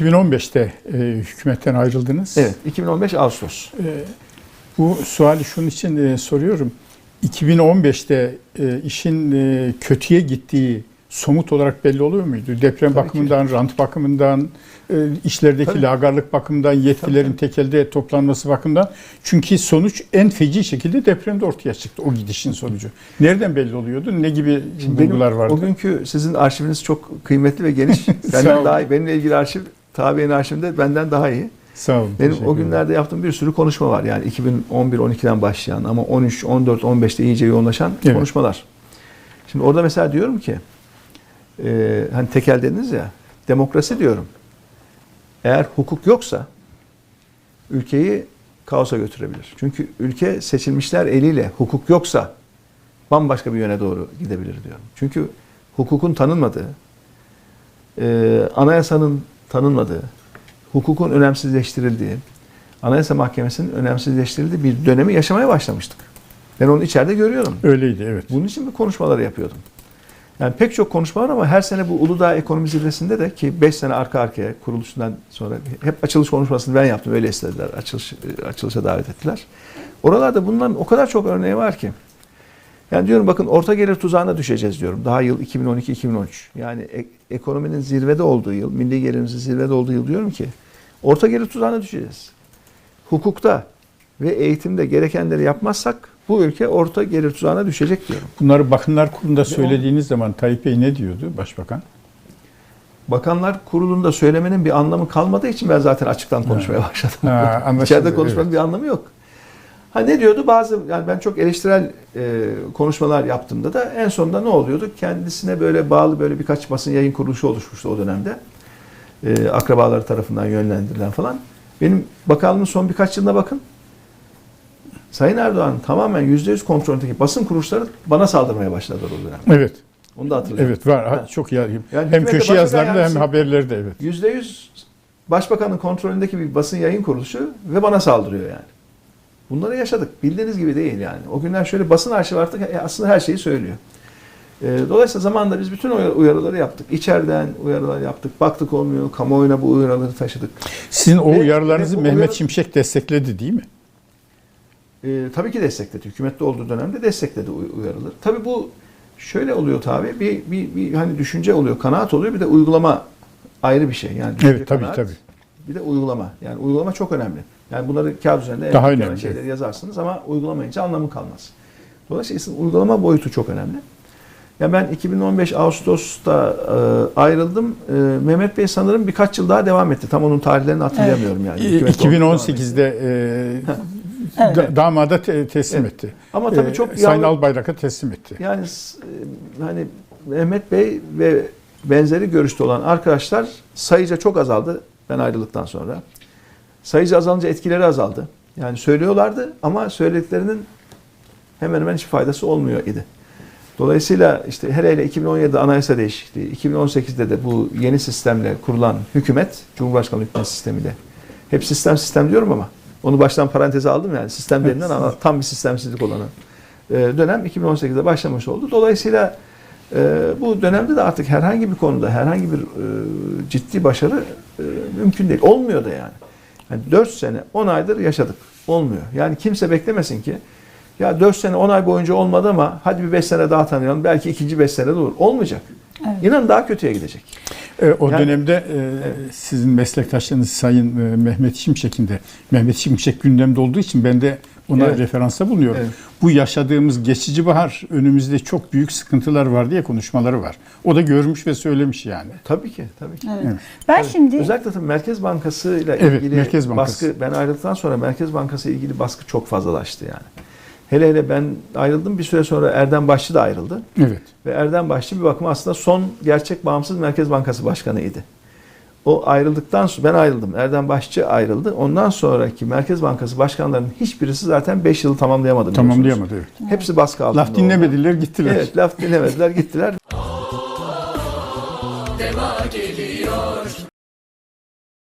2015'te e, hükümetten ayrıldınız. Evet, 2015 Ağustos. E, bu suali şunun için e, soruyorum. 2015'te e, işin e, kötüye gittiği somut olarak belli oluyor muydu? Deprem Tabii ki. bakımından, rant bakımından, e, işlerdeki Tabii. lagarlık bakımından, yetkilerin tek elde toplanması bakımından. Çünkü sonuç en feci şekilde depremde ortaya çıktı o gidişin sonucu. Nereden belli oluyordu? Ne gibi Benim bulgular vardı? O günkü sizin arşiviniz çok kıymetli ve geniş. Olun. daha iyi. Benimle ilgili arşiv, tabi'nin arşivinde benden daha iyi. Sağ olun. Benim o günlerde yaptığım bir sürü konuşma var. Yani 2011-12'den başlayan ama 13, 14, 15'te iyice yoğunlaşan Evet. konuşmalar. Şimdi orada mesela diyorum ki e, hani tekel dediniz ya demokrasi diyorum. Eğer hukuk yoksa ülkeyi kaosa götürebilir. Çünkü ülke seçilmişler eliyle hukuk yoksa bambaşka bir yöne doğru gidebilir diyorum. Çünkü hukukun tanınmadığı, e, anayasanın tanınmadığı, hukukun önemsizleştirildiği, Anayasa Mahkemesi'nin önemsizleştirildiği bir dönemi yaşamaya başlamıştık. Ben onu içeride görüyorum. Öyleydi evet. Bunun için bir konuşmaları yapıyordum. Yani pek çok konuşma var ama her sene bu Uludağ Ekonomi Zirvesi'nde de ki 5 sene arka arkaya kuruluşundan sonra hep açılış konuşmasını ben yaptım. Öyle istediler. Açılış, açılışa davet ettiler. Oralarda bunların o kadar çok örneği var ki. Yani diyorum bakın orta gelir tuzağına düşeceğiz diyorum. Daha yıl 2012-2013. Yani ek- ekonominin zirvede olduğu yıl, milli gelirimizin zirvede olduğu yıl diyorum ki orta gelir tuzağına düşeceğiz. Hukukta ve eğitimde gerekenleri yapmazsak bu ülke orta gelir tuzağına düşecek diyorum. Bunları Bakımlar Kurulu'nda söylediğiniz zaman Tayyip Bey ne diyordu Başbakan? Bakanlar Kurulu'nda söylemenin bir anlamı kalmadığı için ben zaten açıktan konuşmaya başladım. Ha, İçeride konuşmanın evet. bir anlamı yok. Ha ne diyordu? Bazı yani ben çok eleştirel e, konuşmalar yaptığımda da en sonunda ne oluyordu? Kendisine böyle bağlı böyle birkaç basın yayın kuruluşu oluşmuştu o dönemde. E, akrabaları tarafından yönlendirilen falan. Benim bakanlığımın son birkaç yılına bakın. Sayın Erdoğan tamamen %100 kontrolündeki basın kuruluşları bana saldırmaya başladılar o dönem. Evet. Onu da hatırlıyorum. Evet var. Ha. Çok iyi. Yani hem köşe yazılarında hem yardımcısı- haberlerde evet. Yüzde yüz başbakanın kontrolündeki bir basın yayın kuruluşu ve bana saldırıyor yani. Bunları yaşadık. Bildiğiniz gibi değil yani. O günler şöyle basın arşivi artık e, aslında her şeyi söylüyor. E, Dolayısıyla zamanında biz bütün uyar- uyarıları yaptık. İçeriden uyarılar yaptık. Baktık olmuyor. Kamuoyuna bu uyarıları taşıdık. Sizin o Ve- uyarılarınızı ve Mehmet uyarı- Şimşek destekledi değil mi? E, tabii ki destekledi. Hükümette olduğu dönemde destekledi uy- uyarıları. Tabii bu şöyle oluyor tabii. Bir, bir, bir hani düşünce oluyor, kanaat oluyor. Bir de uygulama ayrı bir şey. Yani düşünce, Evet tabii kanaat, tabii. Bir de uygulama. Yani uygulama çok önemli. Yani bunları kağıt üzerinde Daha önemli, şeyleri yazarsınız ama uygulamayınca anlamı kalmaz. Dolayısıyla işin uygulama boyutu çok önemli. Ya ben 2015 Ağustos'ta e, ayrıldım. E, Mehmet Bey sanırım birkaç yıl daha devam etti. Tam onun tarihlerini hatırlayamıyorum yani. Ee, Hükümet olduğu devam etti. 2018'de e, Evet. damada te- teslim Evet. etti. Ama tabii Ee, çok Sayın yalnız- Albayrak'a teslim etti. Yani e, hani Mehmet Bey ve benzeri görüşte olan arkadaşlar sayıca çok azaldı ben ayrıldıktan sonra. Sayıca azalınca etkileri azaldı. Yani söylüyorlardı ama söylediklerinin hemen hemen hiçbir faydası olmuyor idi. Dolayısıyla işte hele hele 2017'de anayasa değişikliği, 2018'de de bu yeni sistemle kurulan hükümet, Cumhurbaşkanlığı hükümet sistemiyle. Hep sistem sistem diyorum ama onu baştan paranteze aldım yani sistem denilen ama tam bir sistemsizlik olanı e, dönem 2018'de başlamış oldu. Dolayısıyla e, bu dönemde de artık herhangi bir konuda herhangi bir e, ciddi başarı e, mümkün değil. Olmuyor da yani. Yani 4 sene 10 aydır yaşadık. Olmuyor. Yani kimse beklemesin ki ya 4 sene 10 ay boyunca olmadı ama hadi bir 5 sene daha tanıyalım. Belki ikinci 5 sene de olur. Olmayacak. Evet. İnanın daha kötüye gidecek. E, o Yani- dönemde e, sizin meslektaşlarınız Sayın e, Mehmet Şimşek'in de Mehmet Şimşek gündemde olduğu için ben de ona Evet. referansta bulunuyorum. Evet. Bu yaşadığımız geçici bahar önümüzde çok büyük sıkıntılar var diye konuşmaları var. O da görmüş ve söylemiş yani. Tabii ki, tabii ki. Evet. Evet. Ben şimdi özellikle tabii Merkez Bankası ile Evet, ilgili Merkez Bankası. baskı ben ayrıldıktan sonra Merkez Bankası ile ilgili baskı çok fazlalaştı yani. Hele hele ben ayrıldım bir süre sonra Erdem Başçı da ayrıldı. Evet. Ve Erdem Başçı bir bakıma aslında son gerçek bağımsız Merkez Bankası Başkanı'ydı. O ayrıldıktan sonra ben ayrıldım. Erdem Başçı ayrıldı. Ondan sonraki Merkez Bankası başkanlarının hiçbirisi zaten 5 yılı tamamlayamadı. Tamamlayamadı. Evet. Hepsi baskı altında. Laf dinlemediler gittiler. oldu. Evet laf dinlemediler gittiler. Deva geliyor